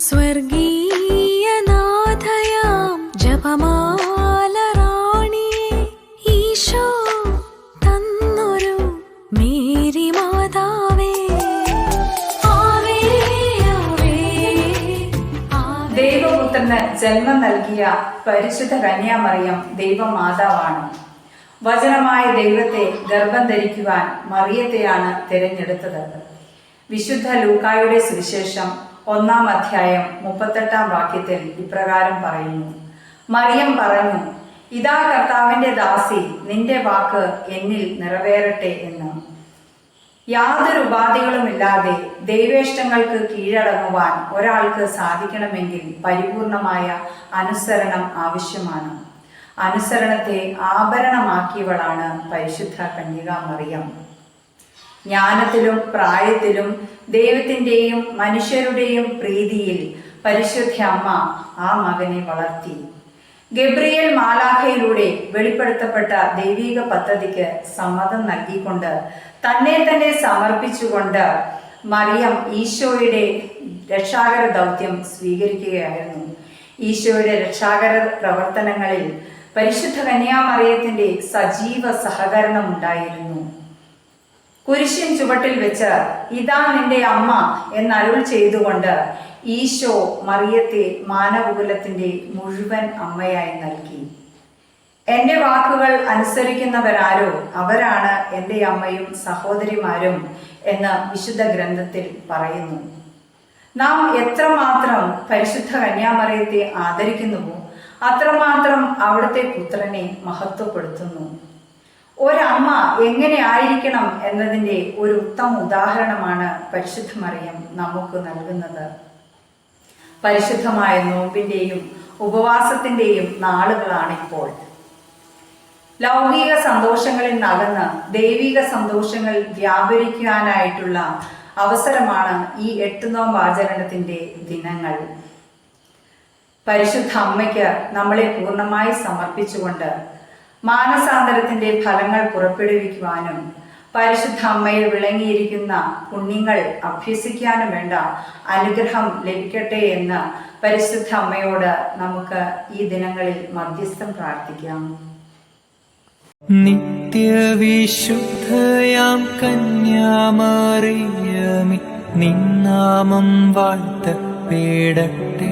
സ്വർഗീയനാഥയാം ജപമാല ഈശോ തന്നൊരു മേരി മാതാവേ. ദൈവപുത്രന് ജന്മം നൽകിയ പരിശുദ്ധ കന്യാമറിയം ദൈവമാതാവാണ്. വചനമായ ദൈവത്തെ ഗർഭം ധരിക്കുവാൻ മറിയത്തെയാണ് തിരഞ്ഞെടുത്തത്. വിശുദ്ധ ലൂക്കായുടെ സുവിശേഷം ഒന്നാം അധ്യായം മുപ്പത്തെട്ടാം വാക്യത്തിൽ ഇപ്രകാരം പറയുന്നു. മറിയം പറഞ്ഞു ഇതാ കർത്താവിന്റെ ദാസി നിന്റെ വാക്ക് എന്നിൽ നിറവേറട്ടെ എന്ന്. യാതൊരു ഉപാധികളുമില്ലാതെ ദൈവേഷ്ടങ്ങൾക്ക് കീഴടങ്ങുവാൻ ഒരാൾക്ക് സാധിക്കണമെങ്കിൽ പരിപൂർണമായ അനുസരണം ആവശ്യമാണ്. അനുസരണത്തെ ആഭരണമാക്കിയവളാണ് പരിശുദ്ധ കന്യക മറിയം. ജ്ഞാനത്തിലും പ്രായത്തിലും ദൈവത്തിന്റെയും മനുഷ്യരുടെയും പ്രീതിയിൽ പരിശുദ്ധ അമ്മ ആ മകനെ വളർത്തി. ഗബ്രിയൽ മാലാഖയിലൂടെ വെളിപ്പെടുത്തപ്പെട്ട ദൈവിക പദ്ധതിക്ക് സമ്മതം നൽകിക്കൊണ്ട് തന്നെ തന്നെ സമർപ്പിച്ചുകൊണ്ട് മറിയം ഈശോയുടെ രക്ഷാകര ദൗത്യം സ്വീകരിക്കുകയായിരുന്നു. ഈശോയുടെ രക്ഷാകര പ്രവർത്തനങ്ങളിൽ പരിശുദ്ധ കന്യാമറിയത്തിന്റെ സജീവ സഹകരണം ഉണ്ടായിരുന്നു. കുരിശിൻ ചുവട്ടിൽ വെച്ച് ഇതാ നിന്റെ അമ്മ എന്ന് അരുൾ ചെയ്തുകൊണ്ട് ഈശോ മറിയത്തെ മാനവകുലത്തിന്റെ മുഴുവൻ അമ്മയായി നൽകി. എന്റെ വാക്കുകൾ അനുസരിക്കുന്നവരാരോ അവരാണ് എന്റെ അമ്മയും സഹോദരിമാരും എന്ന് വിശുദ്ധ ഗ്രന്ഥത്തിൽ പറയുന്നു. നാം എത്രമാത്രം പരിശുദ്ധ കന്യാമറിയത്തെ ആദരിക്കുന്നുവോ അത്രമാത്രം അവിടുത്തെ പുത്രനെ മഹത്വപ്പെടുത്തുന്നു. ഒരമ്മ എങ്ങനെ ആയിരിക്കണം എന്നതിന്റെ ഒരു ഉത്തമ ഉദാഹരണമാണ് പരിശുദ്ധ മറിയം നമുക്ക് നൽകുന്നത്. പരിശുദ്ധമായ നോമ്പിന്റെയും ഉപവാസത്തിന്റെയും നാളുകളാണിപ്പോൾ. ലൗകിക സന്തോഷങ്ങളിൽ നകന്ന് ദൈവിക സന്തോഷങ്ങൾ വ്യാപരിക്കാനായിട്ടുള്ള അവസരമാണ് ഈ എട്ട് നോമ്പ് ആചരണത്തിന്റെ ദിനങ്ങൾ. പരിശുദ്ധ അമ്മയ്ക്ക് നമ്മളെ പൂർണമായി സമർപ്പിച്ചുകൊണ്ട് മാനസാന്തരത്തിന്റെ ഫലങ്ങൾ പുറപ്പെടുവിക്കുവാനും പരിശുദ്ധ അമ്മയിൽ വിളങ്ങിയിരിക്കുന്ന പുണ്യങ്ങൾ അഭ്യസിക്കാനും വേണ്ട അനുഗ്രഹം ലഭിക്കട്ടെ എന്ന് പരിശുദ്ധ അമ്മയോട് നമുക്ക് ഈ ദിനങ്ങളിൽ മധ്യസ്ഥം പ്രാർത്ഥിക്കാം. നിത്യവിശുദ്ധയാം കന്യാമറിയമി നിന്നാമം വാഴ്ത്തപ്പെടട്ടെ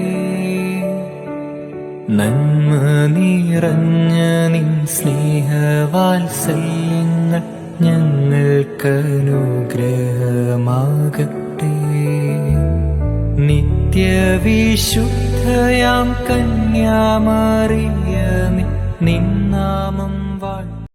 നന്മ നിറഞ്ഞ നിൻ സ്നേഹവാത്സല്യങ്ങൾ ഞങ്ങൾക്കനുഗ്രഹമാകട്ടെ. നിത്യവിശുദ്ധയാം കന്യാമറിയ നിന്നാമം